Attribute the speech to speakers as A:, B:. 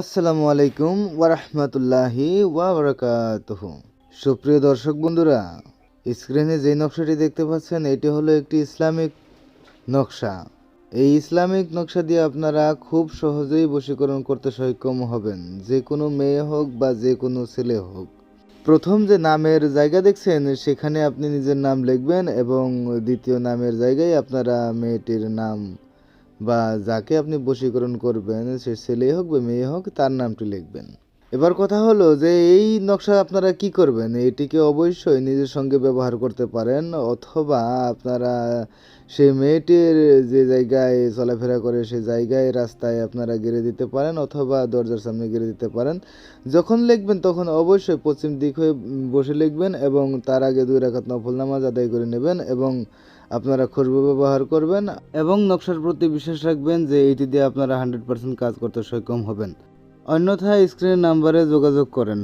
A: আসসালামু আলাইকুম ওয়ারহমতুল্লাহি ওয়াবারাকাতুহ। সুপ্রিয় দর্শক বন্ধুরা, স্ক্রিনে যে নকশাটি দেখতে পাচ্ছেন, এটি হলো একটি ইসলামিক নকশা। এই ইসলামিক নকশা দিয়ে আপনারা খুব সহজেই বশীকরণ করতে সক্ষম হবেন, যে কোনো মেয়ে হোক বা যে কোনো ছেলে হোক। প্রথম যে নামের জায়গা দেখছেন, সেখানে আপনি নিজের নাম লিখবেন এবং দ্বিতীয় নামের জায়গায় আপনারা মেয়েটির নাম বা যাকে আপনি বশীকরণ করবেন সে ছেলেই হোক বা মেয়ে হোক তার নামটি লিখবেন। এবার কথা হলো যে, এই নকশা আপনারা কি করবেন? এটিকে অবশ্যই নিজের সঙ্গে ব্যবহার করতে পারেন, অথবা আপনারা সেই মেয়েটির যে জায়গায় চলাফেরা করে সেই জায়গায় রাস্তায় আপনারা গেড়ে দিতে পারেন, অথবা দরজার সামনে গেড়ে দিতে পারেন। যখন লিখবেন, তখন অবশ্যই পশ্চিম দিক হয়ে বসে লিখবেন এবং তার আগে দুই রাখাত নফল নামাজ আদায় করে নেবেন এবং আপনারা খুশবু ব্যবহার করবেন এবং নকশার প্রতি বিশ্বাস রাখবেন যে, এটি দিয়ে আপনারা হান্ড্রেড পার্সেন্ট কাজ করতে সক্ষম হবেন। অন্যথায় স্ক্রিনের নাম্বারে যোগাযোগ করেন।